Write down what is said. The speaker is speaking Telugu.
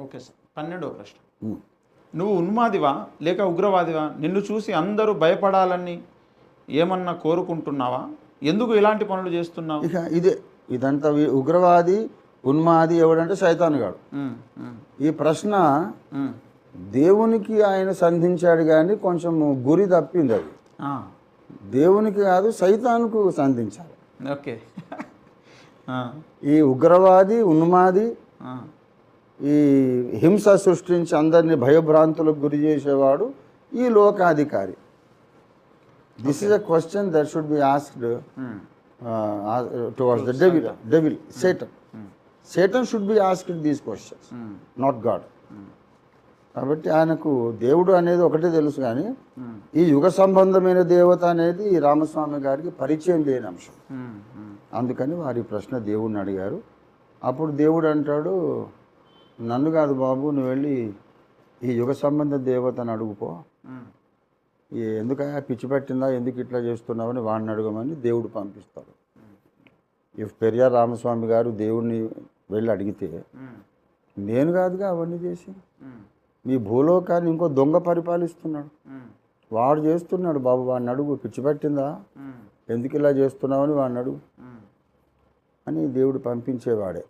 Okay sir. పన్నెండవ ప్రశ్న. నువ్వు ఉన్మాదివా? లేక ఉగ్రవాదివా? నిన్ను చూసి అందరూ భయపడాలని ఏమన్నా కోరుకుంటున్నావా? ఎందుకు ఇలాంటి పనులు చేస్తున్నావు? ఇక ఇదే. ఇదంతా ఉగ్రవాది ఉన్మాది ఎవడంటే ఉమ్, ఈ ప్రశ్న. దేవునికి ఆయన సంధించాడు కానీ కొంచెం గురి తప్పింది అది. దేవునికి కాదు సైతానుకు సంధించాలి. ఓకే. ఈ ఉగ్రవాది ఉన్మాది ఈ హింస సృష్టించి అందరినీ భయభ్రాంతులకు గురి చేసేవాడు ఈ లోకాధికారి. This is a question that should be asked towards the devil devil Satan Satan should be asked these questions not God కాబట్టి ఆయనకు దేవుడు అనేది ఒకటే తెలుసు కానీ ఉమ్, ఈ యుగ సంబంధమైన దేవత అనేది రామస్వామి గారికి పరిచయం లేని అంశం. ఉమ్, ఉమ్, అందుకని వారి ప్రశ్న దేవుడిని అడిగారు. అప్పుడు దేవుడు అంటాడు నన్ను కాదు బాబు నువ్వు వెళ్ళి ఈ యుగ సంబంధ దేవతను అడుగుపో. ఎందుకయ్యా పిచ్చి పెట్టిందా? ఎందుకు ఇట్లా చేస్తున్నావని వాడిని అడగమని దేవుడు పంపిస్తాడు. ఇఫ్ పెరియార్ రామస్వామి గారు దేవుడిని వెళ్ళి అడిగితే నేను కాదుగా అవన్నీ చేసి. మీ భూలోకాన్ని ఇంకో దొంగ పరిపాలిస్తున్నాడు. వాడు చేస్తున్నాడు బాబు వాడిని అడుగు. పిచ్చి పట్టిందా? ఎందుకు ఇలా చేస్తున్నావని వాడిని అడుగు. అని దేవుడు పంపించేవాడే.